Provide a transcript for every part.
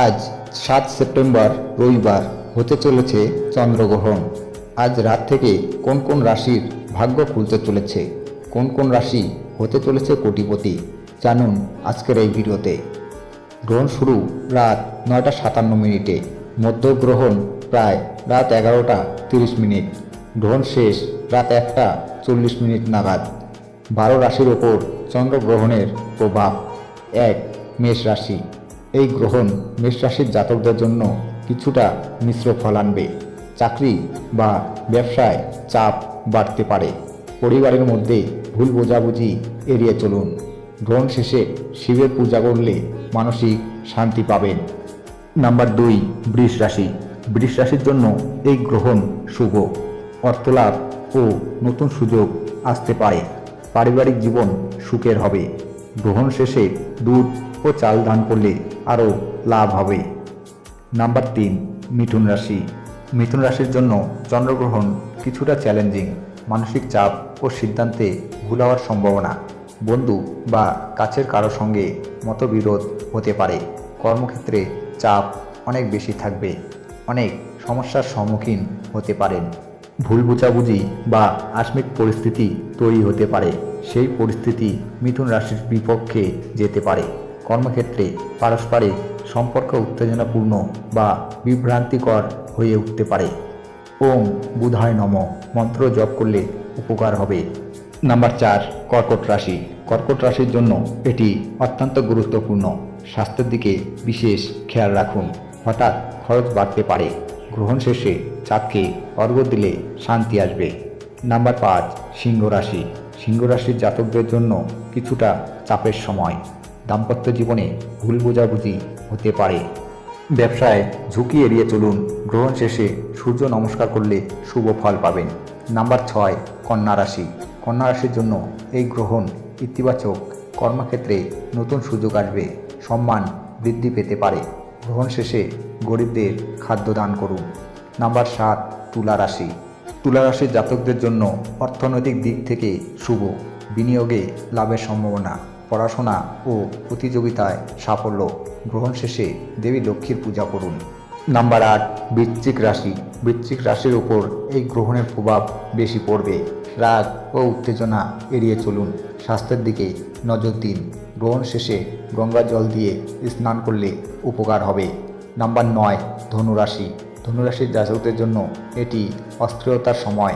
আজ সাত সেপ্টেম্বর, রবিবার হতে চলেছে চন্দ্রগ্রহণ। আজ রাত থেকে কোন কোন রাশির ভাগ্য খুলতে চলেছে? কোন কোন রাশি হতে চলেছে কোটিপতি? জানুন আজকের এই ভিডিওতে। গ্রহণ শুরু রাত নয়টা সাতান্ন মিনিটে। মধ্যগ্রহণ প্রায় রাত এগারোটা তিরিশ মিনিট। গ্রহণ শেষ রাত একটা চল্লিশ মিনিট নাগাদ। বারো রাশির ওপর চন্দ্রগ্রহণের প্রভাব। এক মেষ রাশি। এই গ্রহণ মেষ রাশির জাতকদের জন্য কিছুটা মিশ্র ফল আনবে। চাকরি বা ব্যবসায় চাপ বাড়তে পারে। পরিবারের মধ্যে ভুল বোঝাবুঝি এড়িয়ে চলুন। গ্রহণ শেষে শিবের পূজা করলে মানসিক শান্তি পাবেন। নাম্বার দুই, বৃষ রাশি। বৃষ রাশির জন্য এই গ্রহণ শুভ। অর্থলাভ ও নতুন সুযোগ আসতে পারে। পারিবারিক জীবন সুখের হবে। গ্রহণ শেষে দুধ ও চাল দান করলে আরও লাভ হবে। নাম্বার তিন, মিথুন রাশি। মিথুন রাশির জন্য চন্দ্রগ্রহণ কিছুটা চ্যালেঞ্জিং, মানসিক চাপ ও সিদ্ধান্তে ভুল হওয়ার সম্ভাবনা। বন্ধু বা কাছের কারও সঙ্গে মতবিরোধ হতে পারে। কর্মক্ষেত্রে চাপ অনেক বেশি থাকবে, অনেক সমস্যার সম্মুখীন হতে পারেন। ভুল বোঝাবুঝি বা আকস্মিক পরিস্থিতি তৈরি হতে পারে, সেই পরিস্থিতি মিথুন রাশির বিপক্ষে যেতে পারে। কর্মক্ষেত্রে পারস্পরিক সম্পর্ক উত্তেজনাপূর্ণ বা বিভ্রান্তিকর হয়ে উঠতে পারে। ওম বুধায় নম, মন্ত্র জপ করলে উপকার হবে। নাম্বার চার, কর্কট রাশি। কর্কট রাশির জন্য এটি অত্যন্ত গুরুত্বপূর্ণ। স্বাস্থ্যের দিকে বিশেষ খেয়াল রাখুন। হঠাৎ খরচ বাড়তে পারে। গ্রহণ শেষে চাঁদকে অর্ঘ্য দিলে শান্তি আসবে। নাম্বার পাঁচ, সিংহ রাশি। সিংহ রাশির জাতকদের জন্য কিছুটা চাপের সময়। দাম্পত্য জীবনে ভুল বোঝাবুঝি হতে পারে। ব্যবসায় ঝুঁকি এড়িয়ে চলুন। গ্রহণ শেষে সূর্য নমস্কার করলে শুভ ফল পাবেন। নাম্বার ছয়, কন্যা রাশি। কন্যা রাশির জন্য এই গ্রহণ ইতিবাচক। কর্মক্ষেত্রে নতুন সুযোগ আসবে। সম্মান বৃদ্ধি পেতে পারে। গ্রহণ শেষে গরিবদের খাদ্য দান করুন। নাম্বার সাত, তুলা রাশি। তুলা রাশির জাতকদের জন্য অর্থনৈতিক দিক থেকে শুভ। বিনিয়োগে লাভের সম্ভাবনা। পড়াশোনা ও প্রতিযোগিতায় সাফল্য গ্রহণ শেষে দেবী লক্ষ্মীর পূজা করুন। নাম্বার আট, বৃশ্চিক রাশি। বৃশ্চিক রাশির উপর এই গ্রহণের প্রভাব বেশি পড়বে। রাগ ও উত্তেজনা এড়িয়ে চলুন। স্বাস্থ্যের দিকে নজর দিন। গ্রহণ শেষে গঙ্গা জল দিয়ে স্নান করলে উপকার হবে। নাম্বার নয়, ধনুরাশি। ধনুরাশির জাতকদের জন্য এটি অস্থিরতার সময়।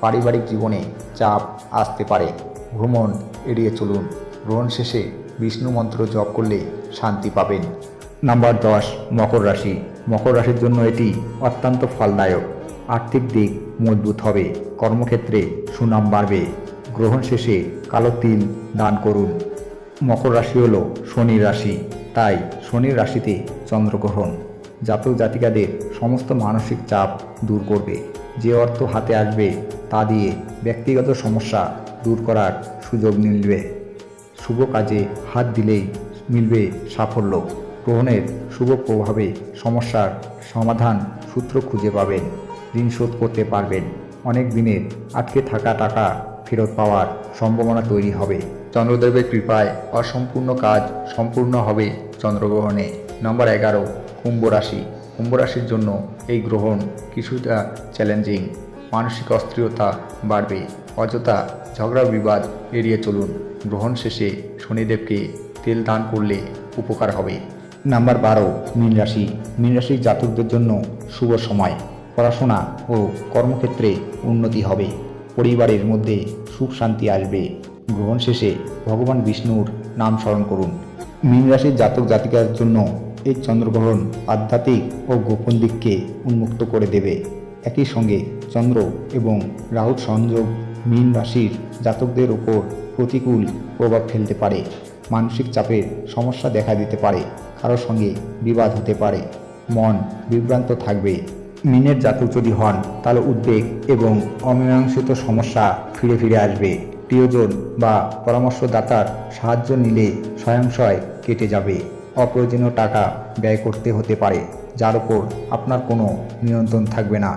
পারিবারিক জীবনে চাপ আসতে পারে। ভ্রমণ এড়িয়ে চলুন। গ্রহণ শেষে বিষ্ণু মন্ত্র জপ করলে শান্তি পাবেন। নাম্বার দশ, মকর রাশি। মকর রাশির জন্য এটি অত্যন্ত ফলদায়ক। আর্থিক দিক মজবুত হবে। কর্মক্ষেত্রে সুনাম বাড়বে। গ্রহণ শেষে কালো তিল দান করুন। মকর রাশি হল শনির রাশি। তাই শনির রাশিতে চন্দ্রগ্রহণ। জাতক জাতিকাদের সমস্ত মানসিক চাপ দূর করবে। যে অর্থ হাতে আসবে তা দিয়ে ব্যক্তিগত সমস্যা দূর করার সুযোগ মিলবে। শুভ কাজে হাত দিলেই মিলবে সাফল্য। গ্রহণের শুভ প্রভাবে সমস্যার সমাধান সূত্র খুঁজে পাবেন, ঋণ শোধ করতে পারবেন। অনেক দিনের আটকে থাকা টাকা ফেরত পাওয়ার সম্ভাবনা তৈরি হবে। চন্দ্রদেবের কৃপায় অসম্পূর্ণ কাজ সম্পূর্ণ হবে চন্দ্রগ্রহণে। নম্বর এগারো, কুম্ভ রাশি। কুম্ভ রাশির জন্য এই গ্রহণ কিছুটা চ্যালেঞ্জিং মানসিক অস্থিরতা বাড়বে। অযথা ঝগড়া বিবাদ এড়িয়ে চলুন। গ্রহণ শেষে শনিদেবকে তেল দান করলে উপকার হবে। নাম্বার বারো, মীন রাশি। মীন রাশির জাতকদের জন্য শুভ সময়। পড়াশোনা ও কর্মক্ষেত্রে উন্নতি হবে। পরিবারের মধ্যে সুখ শান্তি আসবে। গ্রহণ শেষে ভগবান বিষ্ণুর নাম স্মরণ করুন। মীন রাশির জাতক জাতিকার জন্য এই চন্দ্রগ্রহণ আধ্যাত্মিক ও গোপন দিককে উন্মুক্ত করে দেবে। একই সঙ্গে চন্দ্র এবং রাহুর সংযোগ মীন রাশির জাতকদের ওপর প্রতিকূল প্রভাব ফেলতে পারে, মানসিক চাপের সমস্যা দেখা দিতে পারে, কারোর সঙ্গে বিবাদ হতে পারে, মন বিভ্রান্ত থাকবে। মিনের জাতক যদি হন, তাহলে উদ্বেগ এবং অমীমাংসিত সমস্যা ফিরে ফিরে আসবে। প্রিয়জন বা পরামর্শদাতার সাহায্য নিলে স্বয়ংশয় কেটে যাবে। অপ্রয়োজনীয় টাকা ব্যয় করতে হতে পারে, যার উপর আপনার কোনো নিয়ন্ত্রণ থাকবে না।